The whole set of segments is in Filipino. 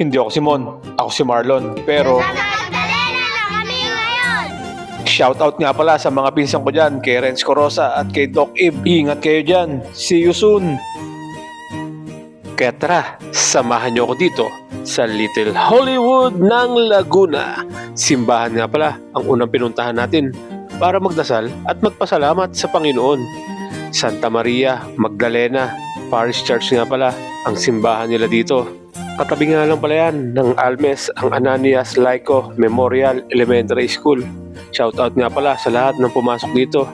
Hindi ako si Mon, ako si Marlon. Pero Magdalena na kami ngayon! shoutout nga pala sa mga pinsan ko dyan, kay Renz Corosa at kay Doc Ib. Ingat kayo dyan. See you soon. Kaya tara, samahan niyo ako dito sa Little Hollywood ng Laguna. Simbahan nga pala ang unang pinuntahan natin para magdasal at magpasalamat sa Panginoon. Santa Maria Magdalena Parish Church nga pala ang simbahan nila dito. Katabi nga lang pala yan ng Almes ang Ananias Laico Memorial Elementary School. Shoutout nga pala sa lahat ng pumasok dito.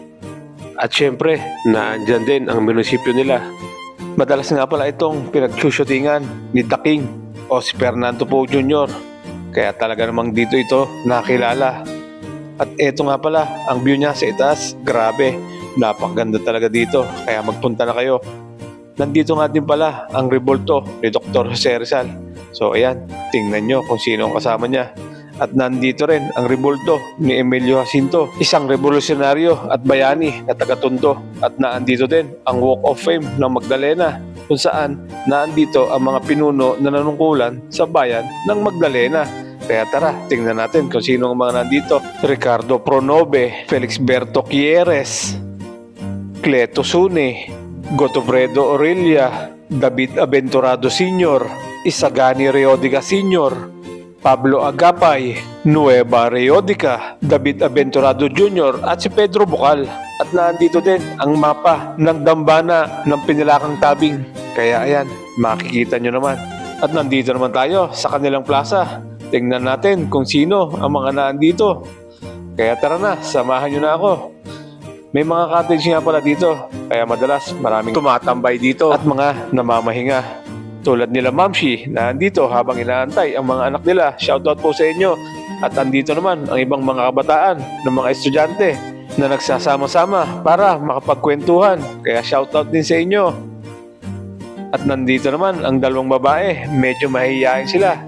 At syempre, naandyan din ang munisipyo nila. Madalas nga pala itong pinagsushootingan ni The o si Fernando Poe Jr. Kaya talaga namang dito ito nakilala. At eto nga pala, ang view niya sa itaas, grabe. Napakaganda talaga dito, kaya magpunta na kayo. Nandito nga din pala ang revolto ni Dr. Jose Rizal. So ayan, tingnan nyo kung sino ang kasama niya. At nandito rin ang revolto ni Emilio Jacinto, isang revolusyonaryo at bayani na taga-Tondo. At naandito din ang Walk of Fame ng Magdalena kung saan naandito ang mga pinuno na nanungkulan sa bayan ng Magdalena. Kaya tara, tingnan natin kung sino ang mga nandito. Ricardo Pronobe, Felix Berto Quieres, Cleto Sune, Gotofredo Aurelia, David Aventurado Sr., Isagani Reodica Sr., Pablo Agapay, Nueva Reodica, David Aventurado Jr. at si Pedro Bucal. At nandito din ang mapa ng dambana ng pinilakang tabing. Kaya ayan, makikita nyo naman. At nandito naman tayo sa kanilang plaza. Tingnan natin kung sino ang mga nandito. Kaya tara na, samahan nyo na ako. May mga cottage nga pala dito, kaya madalas maraming tumatambay dito at mga namamahinga. Tulad nila Mamshi na andito habang inaantay ang mga anak nila. Shoutout po sa inyo. At andito naman ang ibang mga kabataan ng mga estudyante na nagsasama-sama para makapagkwentuhan. Kaya shoutout din sa inyo. At nandito naman ang dalawang babae. Medyo mahihiyain sila.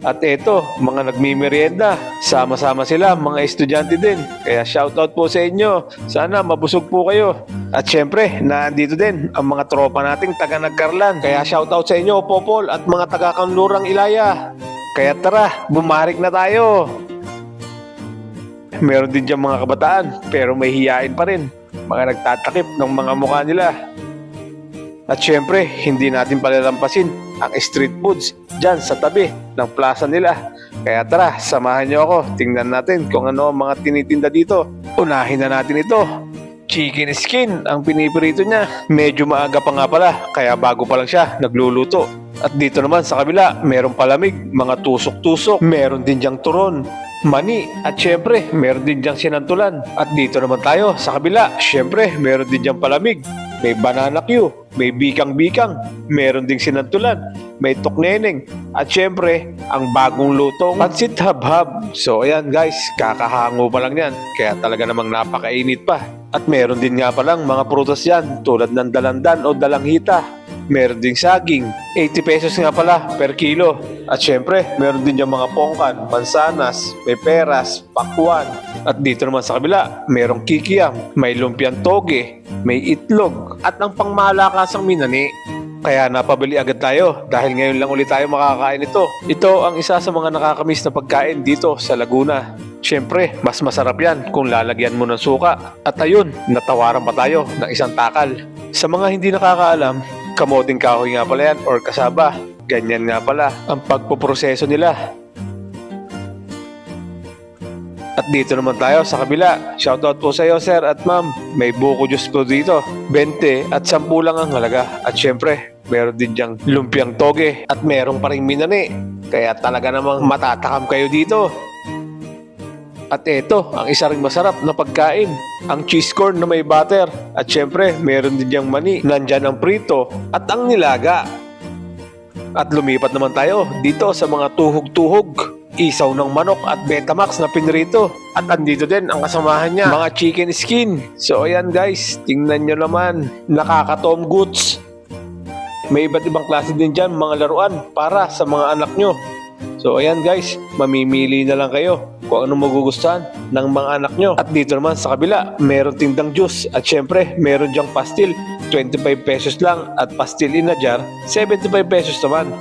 At eto, mga nagmimerienda. Sama-sama sila, mga estudyante din. Kaya shoutout po sa inyo. Sana mabusog po kayo. At syempre, nandito din ang mga tropa nating taga Nagkarlan. Kaya shoutout sa inyo, Popol, at mga taga Kanlurang Ilaya. Kaya tara, bumarik na tayo. Meron din dyan mga kabataan, pero may hiyain pa rin. Mga nagtatakip ng mga mukha nila. At syempre, hindi natin palalampasin ang street foods dyan sa tabi ng plaza nila. Kaya tara, samahan niyo ako. Tingnan natin kung ano ang mga tinitinda dito. Unahin na natin ito. Chicken skin ang pinipirito niya. Medyo maaga pa nga pala, kaya bago pa lang siya nagluluto. At dito naman sa kabila, merong palamig, mga tusok-tusok, meron din diyang turon, mani, at syempre, meron din diyang sinantulan. At dito naman tayo sa kabila, syempre, meron din diyang palamig. May banana Q, may bikang-bikang, meron ding sinantulan, may tukneneng, at syempre, ang bagong lutong pansit habhab. So ayan guys, kakahango pa lang yan, kaya talaga namang napakainit pa. At meron din nga palang mga prutas yan, tulad ng dalandan o dalanghita. Meron ding saging, 80 pesos nga pala per kilo. At syempre, meron din yung mga pongkan, mansanas, may peras, pakwan. At dito naman sa kabila, merong kikiam, may lumpiang toge, may itlog, at ang pangmalakasang minani. Kaya napabili agad tayo dahil ngayon lang ulit tayo makakain ito. Ito ang isa sa mga nakakamiss na pagkain dito sa Laguna. Siyempre, mas masarap yan kung lalagyan mo ng suka. At ayun, natawaran pa tayo ng isang takal. Sa mga hindi nakakaalam, kamoting kahoy nga pala yan or kasaba. Ganyan nga pala ang pagpoproseso nila. At dito naman tayo sa kabila. Shoutout po sa iyo sir at ma'am. May buko juice po dito. 20 at 10 lang ang halaga. At syempre, meron din diyang lumpiang toge at meron pa rin minani. Kaya talaga namang matatakam kayo dito. At ito, ang isa ring masarap na pagkain. Ang cheese corn na may butter. At syempre, meron din diyang mani. Nandyan ang prito at ang nilaga. At lumipat naman tayo dito sa mga tuhog-tuhog. Isaw ng manok at Betamax na pinrito. At andito din ang kasamahan niya, mga chicken skin. So ayan guys, tingnan nyo naman. Nakaka-tom goods. May iba't ibang klase din dyan, mga laruan para sa mga anak nyo. So ayan guys, mamimili na lang kayo kung ano magugustuhan ng mga anak nyo. At dito naman sa kabila, meron tindang juice. At syempre, meron dyang pastil. 25 pesos lang at pastil in a jar, 75 pesos naman.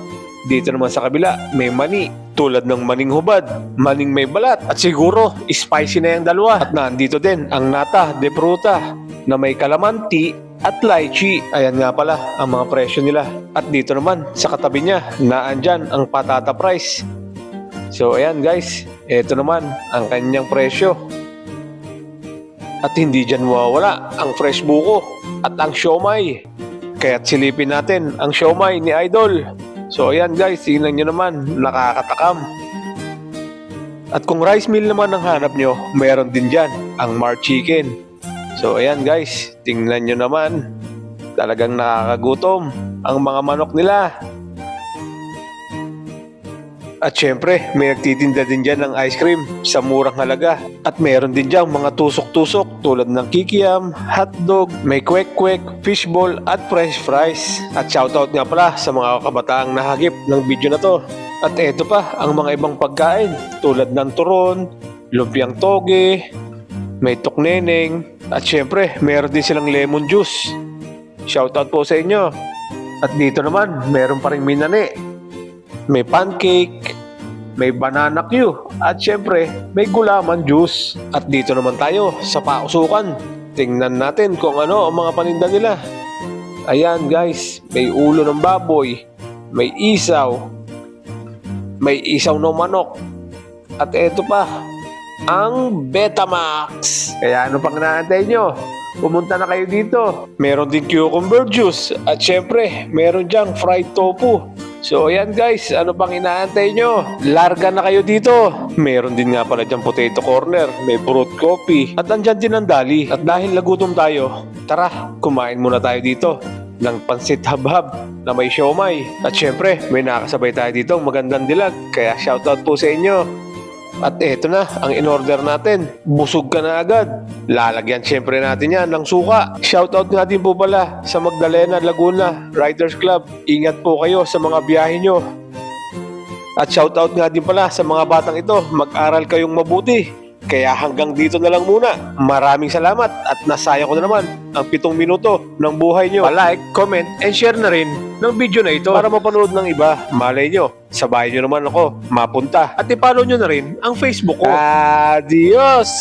Dito naman sa kabila, may mani. Tulad ng maning hubad, maning may balat. At siguro, spicy na yung dalawa. At nandito din ang nata de pruta na may kalamanti at lychee. Ayan nga pala ang mga presyo nila. At dito naman, sa katabi niya, naandyan ang patata price. So ayan guys, ito naman ang kanyang presyo. At hindi dyan mawawala ang fresh buko at ang siomay. Kaya't silipin natin ang siomay ni Idol. So ayan guys, tingnan nyo naman, nakakatakam. At kung rice meal naman ang hanap nyo, meron din dyan ang Mar Chicken. So ayan guys, tingnan nyo naman. Talagang nakakagutom ang mga manok nila. At syempre, may nagtitinda din dyan ng ice cream sa murang halaga. At meron din dyan mga tusok-tusok tulad ng kikiam, hotdog, may kwek-kwek, fishball at french fries. At shoutout nga pala sa mga kabataang nahagip ng video na to. At eto pa ang mga ibang pagkain tulad ng turon, lumpiang toge, may tukneneng, at syempre meron din silang lemon juice. Shoutout po sa inyo. At dito naman, meron pa rin minane, may pancake, may banana Q, at syempre, may gulaman juice. At dito naman tayo sa pausukan. Tingnan natin kung ano ang mga paninda nila. Ayan guys, may ulo ng baboy, may isaw, may isaw ng manok, at eto pa, ang Betamax. Kaya ano pang inaantay nyo? Pumunta na kayo dito. Meron din cucumber juice. At syempre, meron diyang fried tofu. So ayan guys, ano pang inaantay nyo? Larga na kayo dito. Meron din nga pala dyan potato corner, may brewed coffee, at andyan din ang dali. At dahil nagutom tayo, tara, kumain muna tayo dito ng pansit habhab na may siomay. At syempre, may nakasabay tayo dito magandang dilag. Kaya shoutout po sa inyo. At eto na, ang in-order natin. Busog ka na agad. Lalagyan syempre natin yan ng suka. Shoutout nga din po pala sa Magdalena, Laguna, Riders Club. Ingat po kayo sa mga biyahe nyo. At shoutout nga din pala sa mga batang ito. Mag-aral kayong mabuti. Kaya hanggang dito na lang muna. Maraming salamat at nasaya ko na naman ang pitong minuto ng buhay nyo. Pa-like, comment, and share na rin ng video na ito para mapanood ng iba. Malay nyo, sabayan nyo naman ako mapunta. At i-follow nyo na rin ang Facebook ko. Adios!